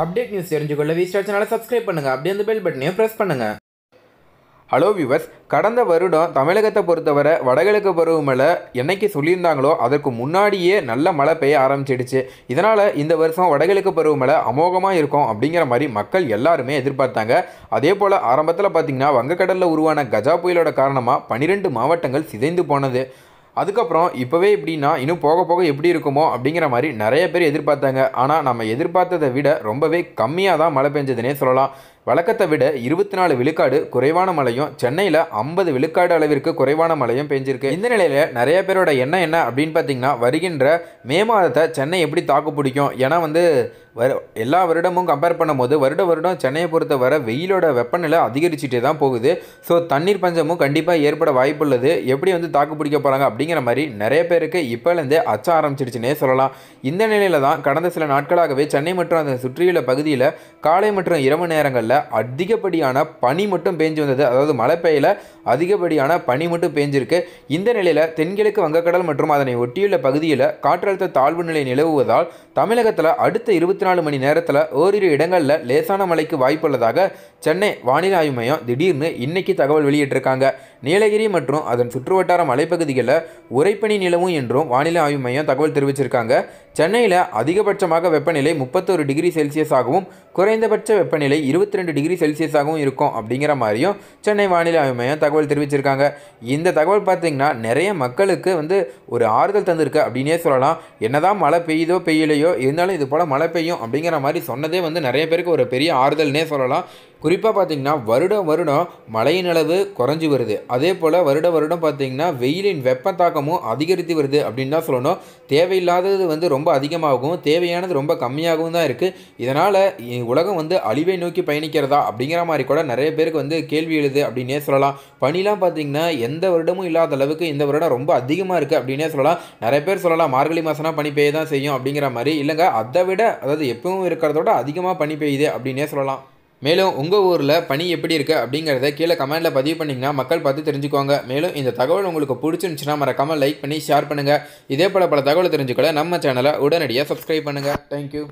Update news தெரிஞ்சுக்கொள்ள V star சேனலை subscribe பண்ணுங்கள் அப்படியே அந்த பெல் பட்டனையும் ப்ரெஸ் பண்ணுங்கள் ஹலோ விவர்ஸ் கடந்த வருடம் தமிழகத்தை பொறுத்தவரை வடகிழக்கு பருவமழை என்னைக்கு சொல்லியிருந்தாங்களோ அதற்கு முன்னாடியே நல்ல மழை பெய்ய ஆரம்பிச்சிடுச்சு. இதனால் இந்த வருஷம் வடகிழக்கு பருவமழை அமோகமாக இருக்கும் அப்படிங்கிற மாதிரி மக்கள் எல்லாருமே எதிர்பார்த்தாங்க. அதே போல் ஆரம்பத்தில் பார்த்திங்கன்னா வங்கக்கடலில் உருவான கஜா புயலோட காரணமாக பன்னிரெண்டு மாவட்டங்கள் சிதைந்து போனது. அதுக்கப்புறம் இப்போவே இப்படின்னா இன்னும் போக போக எப்படி இருக்குமோ அப்படிங்கிற மாதிரி நிறைய பேர் எதிர்பார்த்தாங்க. ஆனால் நம்ம எதிர்பார்த்ததை விட ரொம்பவே கம்மியாக தான் மழை பெஞ்சதுன்னே சொல்லலாம். வழக்கத்தை விட இருபத்தி நாலு விழுக்காடு குறைவான மழையும் சென்னையில் ஐம்பது விழுக்காடு அளவிற்கு குறைவான மழையும் பெஞ்சிருக்கு. இந்த நிலையில் நிறைய பேரோட எண்ணம் என்ன அப்படின்னு பார்த்தீங்கன்னா வருகின்ற மே மாதத்தை சென்னை எப்படி தாக்கு பிடிக்கும்? ஏன்னா வந்து வரு எல்லா வருடமும் கம்பேர் பண்ணும்போது வருட வருடம் சென்னையை பொறுத்த வர வெயிலோட வெப்பநிலை அதிகரிச்சுட்டே தான் போகுது. ஸோ தண்ணீர் பஞ்சமும் கண்டிப்பாக ஏற்பட வாய்ப்புள்ளது. எப்படி வந்து தாக்கு பிடிக்க போகிறாங்க அப்படிங்கிற மாதிரி நிறைய பேருக்கு இப்போலேருந்தே அச்ச ஆரம்பிச்சிருச்சுன்னே சொல்லலாம். இந்த நிலையில் தான் கடந்த சில நாட்களாகவே சென்னை மற்றும் அதை சுற்றியுள்ள பகுதியில் காலை மற்றும் இரவு நேரங்களில் அதிகப்படியான பனி மட்டும் பேஞ்சு வந்தது. அதாவது மழை பெய்யல அதிகப்படியான பனி மட்டும் பேஞ்சிருக்கு. இந்த நிலையில் தென்கிழக்கு வங்கக்கடல் மற்றும் அதனை ஒட்டியுள்ள பகுதியில் காற்றழுத்த தாழ்வு நிலை நிலவுவதால் தமிழகத்தில் அடுத்த இருபத்தி நாலு மணி நேரத்தில் ஓரிரு இடங்களில் லேசான மழைக்கு வாய்ப்புள்ளதாக சென்னை வானிலை ஆய்வு மையம் திடீர்னு இன்னைக்கு தகவல் வெளியிட்டிருக்காங்க. நீலகிரி மற்றும் அதன் சுற்றுவட்டார மலைப்பகுதிகளில் உரைப்பனி நிலவும் என்றும் வானிலை ஆய்வு மையம் தகவல் தெரிவிச்சிருக்காங்க. சென்னையில் அதிகபட்சமாக வெப்பநிலை முப்பத்தொரு டிகிரி செல்சியஸாகவும் குறைந்தபட்ச வெப்பநிலை இருபத்தி ரெண்டு டிகிரி செல்சியஸாகவும் இருக்கும் அப்படிங்கிற மாதிரியும் சென்னை வானிலை ஆய்வு மையம் தகவல் தெரிவிச்சிருக்காங்க. இந்த தகவல் பார்த்திங்கன்னா நிறைய மக்களுக்கு வந்து ஒரு ஆறுதல் தந்திருக்கு அப்படின்னே சொல்லலாம். என்னதான் மழை பெய்யுதோ பெய்யலையோ இருந்தாலும் இது போல் மழை பெய்யும் அப்படிங்கிற மாதிரி சொன்னதே வந்து நிறைய பேருக்கு ஒரு பெரிய ஆறுதல்னே சொல்லலாம். குறிப்பாக பார்த்திங்கன்னா வருடம் வருடம் மழையின் அளவு குறைஞ்சி வருது. அதே போல் வருட வருடம் பார்த்திங்கன்னா வெயிலின் வெப்ப தாக்கமும் அதிகரித்து வருது அப்படின்னு தான் சொல்லணும். தேவையில்லாதது வந்து ரொம்ப அதிகமாகவும் தேவையானது ரொம்ப கம்மியாகவும் தான் இருக்குது இதனால் உலகம் வந்து அழிவை நோக்கி பயணிக்கிறதா அப்படிங்கிற மாதிரி கூட நிறைய பேருக்கு வந்து கேள்வி எழுது அப்படின்னே சொல்லலாம். பனிலாம் பார்த்திங்கன்னா எந்த வருடமும் இல்லாத அளவுக்கு இந்த வருடம் ரொம்ப அதிகமாக இருக்குது அப்படின்னே சொல்லலாம். நிறைய பேர் சொல்லலாம் மார்கழி மாதம்னா பனி பெய்ய தான் செய்யும் அப்படிங்கிற மாதிரி. இல்லைங்க அதை விட அதாவது எப்பவும் இருக்கிறதோட அதிகமாக பனி பெய்யுது அப்படின்னே சொல்லலாம். மேலும் உங்கள் ஊரில் பனி எப்படி இருக்குது அப்படிங்கிறத கீழே கமெண்ட்டில் பதிவு பண்ணிங்கன்னா மக்கள் பார்த்து தெரிஞ்சுக்குவாங்க. மேலும் இந்த தகவல் உங்களுக்கு பிடிச்சிருந்துச்சுன்னா மறக்காமல் லைக் பண்ணி ஷேர் பண்ணுங்கள் இதே போல் பல தகவல் தெரிஞ்சுக்கொள்ள நம்ம சேனலை உடனடியாக சப்ஸ்கிரைப் பண்ணுங்கள் தேங்க்யூ